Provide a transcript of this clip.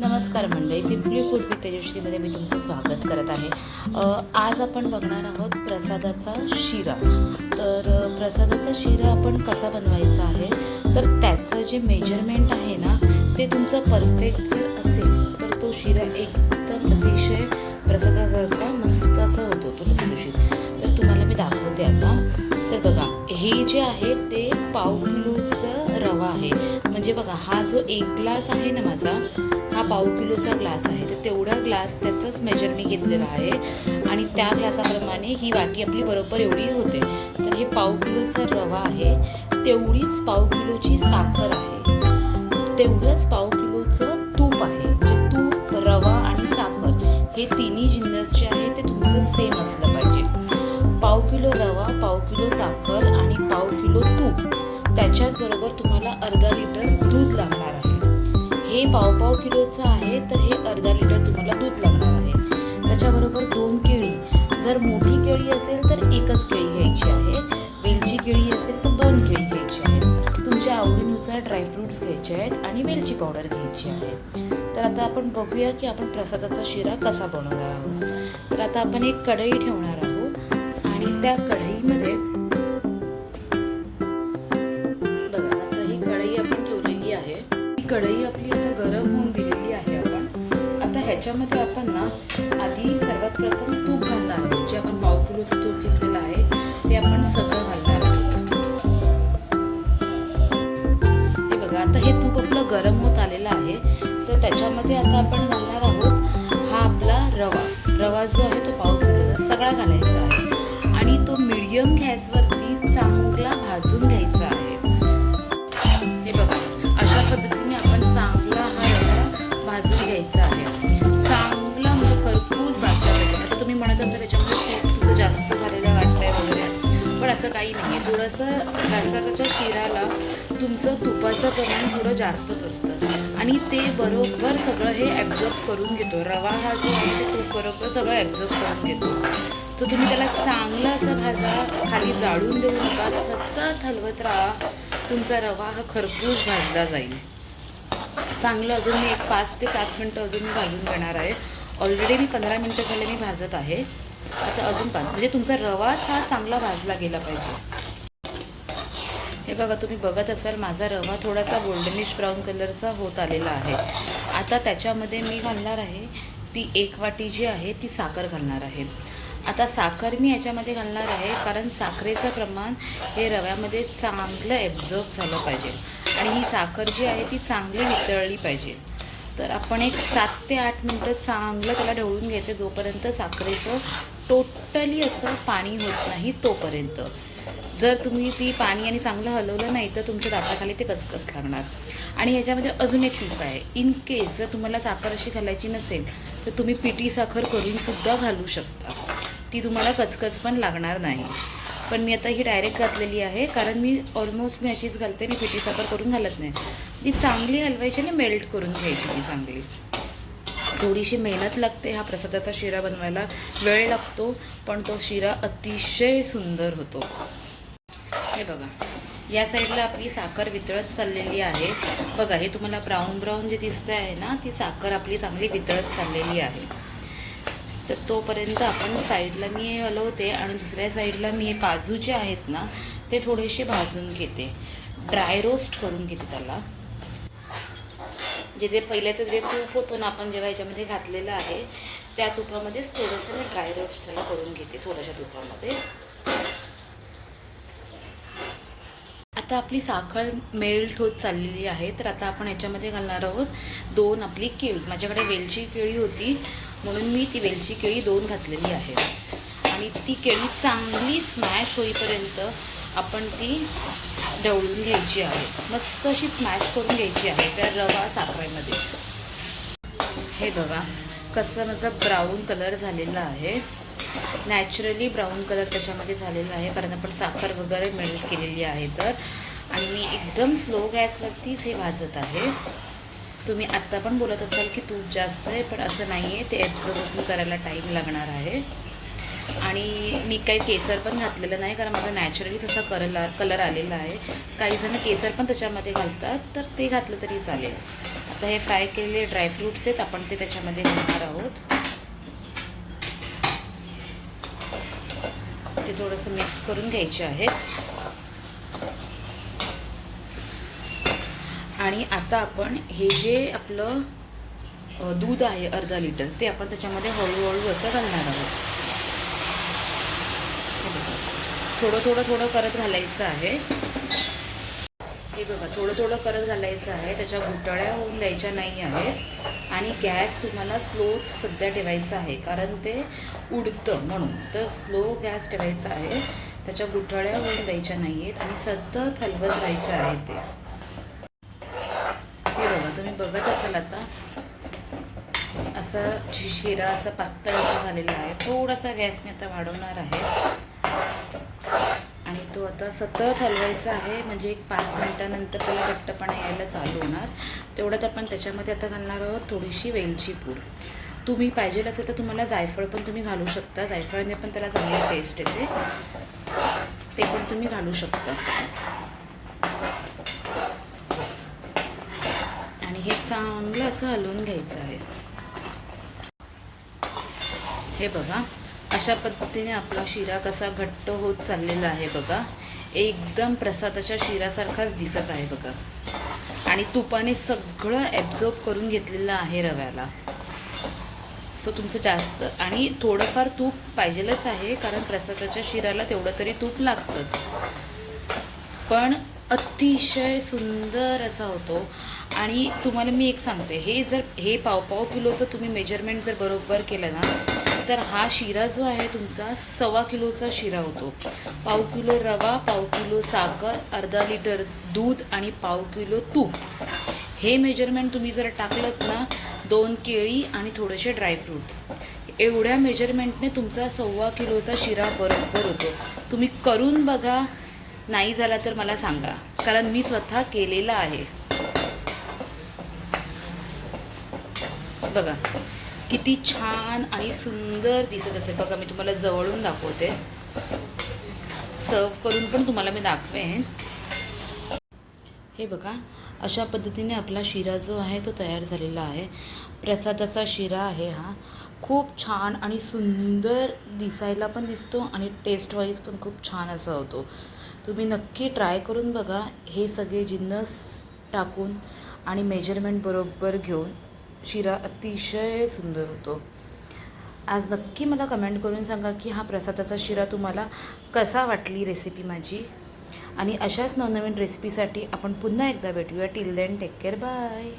नमस्कार मंडळी simply food with तेजश्रीमध्ये मी तुमचं स्वागत करत आहे. आज आपण बघणार आहोत प्रसादाचा शिरा. तर प्रसादाचा शिरा आपण कसा बनवायचा आहे? तर त्याचं जे मेजरमेंट आहे ना ते तुमचं परफेक्ट जर असेल तर तो शिरा एकदम अतिशय प्रसादासारखा मस्त असा होतो तो लसलुशीत तर तुम्हाला मी दाखवते आता. तर बघा हे जे आहे ते पाव किलोचं रवा आहे. म्हणजे बघा हा जो एक ग्लास आहे ना माझा हा पाव किलोचा ग्लास आहे. तर तेवढा ग्लास त्याचंच मेजर मी घेतलेला आहे. आणि त्या ग्लासाप्रमाणे ही वाटी आपली बरोबर एवढी होते. तर हे पाव किलोचा रवा आहे. तेवढीच पाव किलोची साखर आहे. तेवढंच पाव किलोचं तूप आहे. म्हणजे तूप रवा आणि साखर हे तिन्ही जिन्नस जे आहे ते तुमचं सेम असलं पाहिजे. पाव किलो रवा पाव किलो साखर आणि पाव किलो तूप. त्याच्याच बरोबर अर्धा लिटर दूध लागणार आहे. हे पावपाव किलोचं आहे तर हे अर्धा लिटर तुम्हाला दूध लागणार आहे. त्याच्याबरोबर दोन केळी. जर मोठी केळी असेल तर एकच केळी घ्यायची आहे. वेलची केळी असेल तर दोन केळी घ्यायची आहे. तुमच्या आवडीनुसार ड्रायफ्रुट्स घ्यायचे आहेत आणि वेलची पावडर घ्यायची आहे. तर आता आपण बघूया की आपण प्रसादाचा शिरा कसा बनवणार आहोत. तर आता आपण एक कढई ठेवणार आहोत आणि त्या कढईमध्ये कढई आपली आता गरम होऊन दिलेली आहे आपण. आता ह्याच्यामध्ये आपण ना आधी सर्वात प्रथम तूप घालणार आहोत जे आपण पाव किलोचं तूप घेतलेलं आहे ते आपण सगळं घालणार आहोत हे बघा आता हे तूप आपलं गरम होत आलेलं आहे. तर त्याच्यामध्ये आता आपण घालणार आहोत हा आपला रवा. रवा जो आहे तो पाव किलोचा सगळा घालायचा आहे. आणि तो मिडियम गॅसवर असं काही नाही आहे थोडंसं प्रसादाच्या शिराला तुमचं तुपाचं प्रमाण थोडं जास्तच असतं. आणि ते बरोबर सगळं हे ॲब्झॉर्ब करून घेतो. रवा हा जो आहे तो तूप बरोबर सगळं ॲब्झॉर्ब करून घेतो. सो तुम्ही त्याला चांगलं असं भाजा खाली जाळून देऊ नका. सतत हलवत राहा. तुमचा रवा हा खरपूस भाजला जाईल. चांगलं अजून मी एक पाच ते सात मिनटं अजून मी भाजून घेणार आहे. ऑलरेडी मी पंधरा मिनटं झाले मी भाजत आहे. आता अजून पाच. म्हणजे तुमचा रवाच हा चांगला भाजला गेला पाहिजे. हे बघा तुम्ही बघत असाल माझा रवा थोडासा गोल्डनिश ब्राऊन कलरचा होत आलेला आहे. आता त्याच्यामध्ये मी घालणार आहे ती एक वाटी जी आहे ती साखर घालणार आहे. आता साखर मी याच्यामध्ये घालणार आहे कारण साखरेचं प्रमाण हे रव्यामध्ये चांगलं ॲब्झॉर्ब झालं पाहिजे. आणि ही साखर जी आहे ती चांगली वितळली पाहिजे. तर आपण एक सात ते आठ मिनटं चांगलं त्याला ढवळून घ्यायचं. जोपर्यंत साखरेचं टोटली असं पाणी होत नाही तोपर्यंत. जर तुम्ही ती पाणी आणि चांगलं हलवलं नाही तर तुमच्या दाताखाली ते कचकच लागणार. आणि ह्याच्यामध्ये अजून एक टीप आहे. इन केस जर तुम्हाला साखर अशी घालायची नसेल तर तुम्ही पिटी साखर करूनसुद्धा घालू शकता. ती तुम्हाला कचकच पण लागणार नाही. पण मी आता ही डायरेक्ट घातलेली आहे. कारण मी ऑलमोस्ट मी अशीच घालते. मी पिटी साखर करून घालत नाही. ती चांगली हलवायची आणि मेल्ट करून घ्यायची ती चांगली. थोडीशी मेहनत लागते हा प्रसादाचा शिरा बनवायला. वेळ लागतो पण तो शिरा अतिशय सुंदर होतो. हे बघा या साईडला आपली साखर वितळत चाललेली आहे. बघा हे तुम्हाला ब्राऊन ब्राऊन जे दिसतं आहे ना ती साखर आपली चांगली वितळत चाललेली आहे. तर तोपर्यंत आपण साईडला मी हे हलवते आणि दुसऱ्या साईडला मी हे काजू जे आहेत ना ते थोडेसे भाजून घेते. ड्राय रोस्ट करून घेते त्याला. जे जे पहिल्याचं जे तूप होतं ना आपण जेव्हा याच्यामध्ये घातलेलं आहे त्या तुपामध्येच थोडंसं मी ड्राय रोस्ट त्याला करून घेते थोड्याशा तुपामध्ये. आता आपली साखर मेल्ट होत चाललेली आहे तर आता आपण याच्यामध्ये घालणार आहोत दोन आपली केळी. माझ्याकडे वेलची केळी होती म्हणून मी ती वेलची केळी दोन घातलेली आहे. आणि ती केळी चांगली स्मॅश होईपर्यंत आपण ती ढवळून घ्यायची आहे. मस्त अशी स्मॅश करून घ्यायची आहे त्या रवा साखरेमध्ये. हे बघा कसं माझा ब्राऊन कलर झालेला आहे. नॅचरली ब्राऊन कलर त्याच्यामध्ये झालेला आहे कारण आपण साखर वगैरे मेल्ट केलेली आहे तर. आणि मी एकदम स्लो गॅसवरतीच हे भाजत आहे. तुम्ही आत्ता पण बोलत असाल की तूप जास्त आहे पण असं नाही आहे ते ॲब्झॉर्ब करायला टाईम लागणार आहे. आणि मी काही केसर पण घातलेलं नाही कारण माझा नॅचरलीच असा कलर कलर आलेला आहे. काही जण केसर पण त्याच्यामध्ये घालतात तर ते घातलं तरी चालेल. आता हे फ्राय केलेले ड्रायफ्रूट्स आहेत आपण ते त्याच्यामध्ये घालणार आहोत. ते थोडंसं मिक्स करून घ्यायचे आहेत. आणि आता आपण हे जे आपलं दूध आहे अर्धा लिटर ते आपण त्याच्यामध्ये हळूहळू असं घालणार आहोत हे बघा. थोडं थोडं थोडं करत घालायचं आहे. हे बघा थोडं थोडं करत घालायचं आहे. त्याच्या गुटळ्या होऊन द्यायच्या नाही आहेत. आणि गॅस तुम्हाला स्लोच सध्या ठेवायचा आहे. कारण ते उडतं म्हणून. तर स्लो गॅस ठेवायचा आहे. त्याच्या गुठळ्या होऊन द्यायच्या नाही आहेत. आणि सतत हलवत राहायचं आहे ते. हे बघा तुम्ही बघत असाल आता. असा शिरा असा पातळ असा झालेला आहे. थोडासा गॅस मी आता वाढवणार आहे. आणि तो आता सतत हलवायचा आहे. म्हणजे एक पाच मिनटानंतर त्याला घट्टपणा यायला चालू होणार. तेवढ्यात आपण त्याच्यामध्ये आता घालणार आहोत थोडीशी वेलची पूड. तुम्ही पाहिजे असेल तर तुम्हाला जायफळ पण तुम्ही घालू शकता. जायफळाने पण त्याला चांगली टेस्ट येते. ते पण तुम्ही घालू शकता. आणि हे चांगलं असं हलवून घ्यायचं आहे. हे बघा. अशा पद्धतीने आपला शिरा कसा घट्ट होत चाललेला आहे बघा. एकदम प्रसादाच्या शिरासारखाच दिसत आहे बघा. आणि तुपाने सगळं ॲब्झॉर्ब करून घेतलेलं आहे रव्याला. सो तुमचं जास्त आणि थोडंफार तूप पाहिजेलच आहे कारण प्रसादाच्या शिराला तेवढं तरी तूप लागतंच. पण अतिशय सुंदर असा होतो. आणि तुम्हाला मी एक सांगते हे जर हे पाव पाव किलोचं तुम्ही मेजरमेंट जर बरोबर केलं ना तर हा शिरा जो आहे तुमचा सव्वा किलोचा शिरा होतो. पाव किलो रवा पाव किलो साखर अर्धा लिटर दूध आणि पाव किलो तूप. हे मेजरमेंट तुम्ही जर टाकलं ना दोन केळी आणि थोडेसे ड्रायफ्रूट्स एवढ्या मेजरमेंटने तुमचा सव्वा किलोचा शिरा बरोबर होतो. तुम्ही करून बघा. नाही झाला तर मला सांगा. कारण मी स्वतः केलेला आहे. बघा. किती छान आणि सुंदर दिसत असेल. बघा मी तुम्हाला जवळून दाखवते. सर्व करून पण तुम्हाला मी दाखवेन. हे बघा अशा पद्धतीने आपला शिरा जो आहे तो तयार झालेला आहे. प्रसादाचा शिरा आहे हा. खूप छान आणि सुंदर दिसायला पण दिसतो आणि टेस्ट वाईज पण खूप छान असा होतो. तुम्ही नक्की ट्राय करून बघा. हे सगळे जिन्नस टाकून आणि मेजरमेंट बरोबर घेऊन. शिरा अतिशय सुंदर होतो. आज नक्की मला कमेंट करून सांगा की हा प्रसादाचा शिरा तुम्हाला कसा वाटली रेसिपी माझी? आणि अशाच नवनवीन रेसिपीसाठी आपण पुन्हा एकदा भेटूया. Till then take care bye